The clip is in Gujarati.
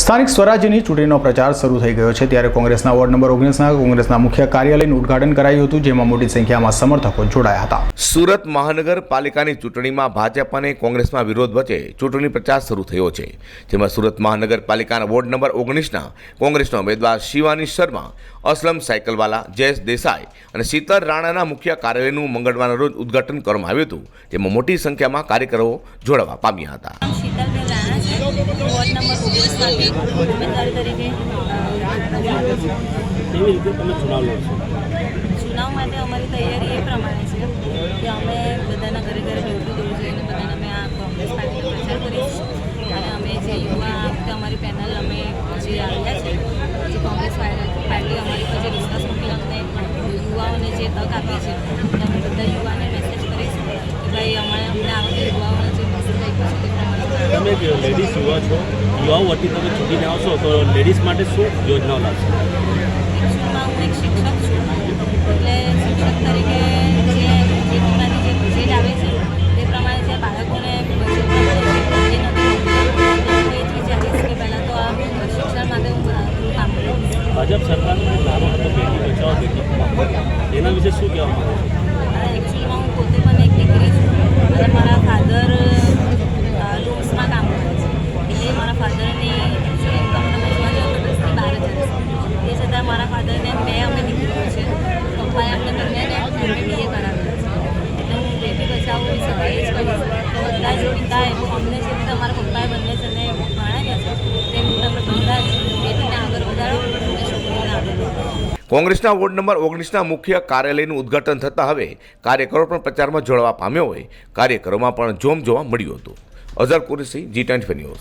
સ્થાનિક સ્વરાજ્યની ચૂંટણીનો પ્રચાર શરૂ થઈ ગયો છે ત્યારે કોંગ્રેસના વોર્ડ નંબર ઓગણીસના કોંગ્રેસના મુખ્ય કાર્યાલયનું ઉદઘાટન કરાયું હતું જેમાં મોટી સંખ્યામાં સમર્થકો જોડાયા હતા. સુરત મહાનગરપાલિકાની ચૂંટણીમાં ભાજપ અને કોંગ્રેસમાં વિરોધ વચ્ચે ચૂંટણી પ્રચાર શરૂ થયો છે જેમાં સુરત મહાનગરપાલિકાના વોર્ડ નંબર ઓગણીસના કોંગ્રેસના ઉમેદવાર શિવાની શર્મા અસલમ સાયકલવાલા જયેશ દેસાઈ અને શીતલ રાણાના મુખ્ય કાર્યાલયનું મંગળવારના રોજ ઉદ્ઘાટન કરવામાં આવ્યું હતું જેમાં મોટી સંખ્યામાં કાર્યકરો જોડાવા પામ્યા હતા. વોર્ડ નંબર ઓગણીસમાંથી ઉમેદવાર તરીકે ચુનાવ માટે અમારી તૈયારી એ પ્રમાણે છે કે અમે બધાના ઘરે ઘરે ડોર ટુ છે અને બધાને અમે આ કોંગ્રેસ પાર્ટીનો પ્રચાર કરીશું અને અમે જે યુવા વખતે અમારી પેનલ અમે જે આવ્યા છે જે કોંગ્રેસ પાર્ટી અમારી પર જે વિશ્વાસ અમને યુવાઓને જે તક આપી છે અમે બધા યુવાને મેસેજ કરીશું કે ભાઈ અમારે અમને આ વખતે યુવાઓને જે મેસેજ આપ્યો છે તે પ્રમાણે તમે એક લેડીઝ યુવા છો યુવાઓ વતી તમે ચૂંટીને આવશો તો લેડીઝ માટે શું યોજનાઓ લાવશો એકચ્યુઅલમાં હું એક શિક્ષક છું એટલે શિક્ષક તરીકે જે જે પ્રકારની જે બજેટ આવે છે તે પ્રમાણે જે બાળકોને બજેટમાં જે એ નથી તો હું એ જ વિચારીશ કે પહેલાં તો આ શિક્ષણ માટે હું થોડું કામ કરીશ ભાજપ સરકારનો નારો હતો બેટી બચાવો બેટી પઢાઓ એના વિશે શું કહેવા માંગો છો? અને એકચ્યુઅલમાં હું પોતે પણ એક દીકરી છું અને મારા ફાધર રૂમ્સમાં કામ કરે છે એટલે મારા ફાધરની ઇન્કમ તમે જોવા એ છતાં મારા ફાધરને બે અમે દીકરીઓ છે. પપ્પાએ અમને બંનેને બીએ કરાવેલા છે. એટલે હું બેટી બચાવું કે બધા જ પિતાએ અમને છે રીતે અમારા પપ્પાએ બંને જણને ભણાવ્યા છે. તે રીતે અમે બધા જ બેટીને આગળ વધારો કોંગ્રેસના વોર્ડ નંબર ઓગણીસના મુખ્ય કાર્યાલયનું ઉદ્ઘાટન થતાં હવે કાર્યકરો પણ પ્રચારમાં જોડવા પામ્યો હોય. કાર્યકરોમાં પણ જોમ જોવા મળ્યું હતું. Azhar Qureshi ji twenty news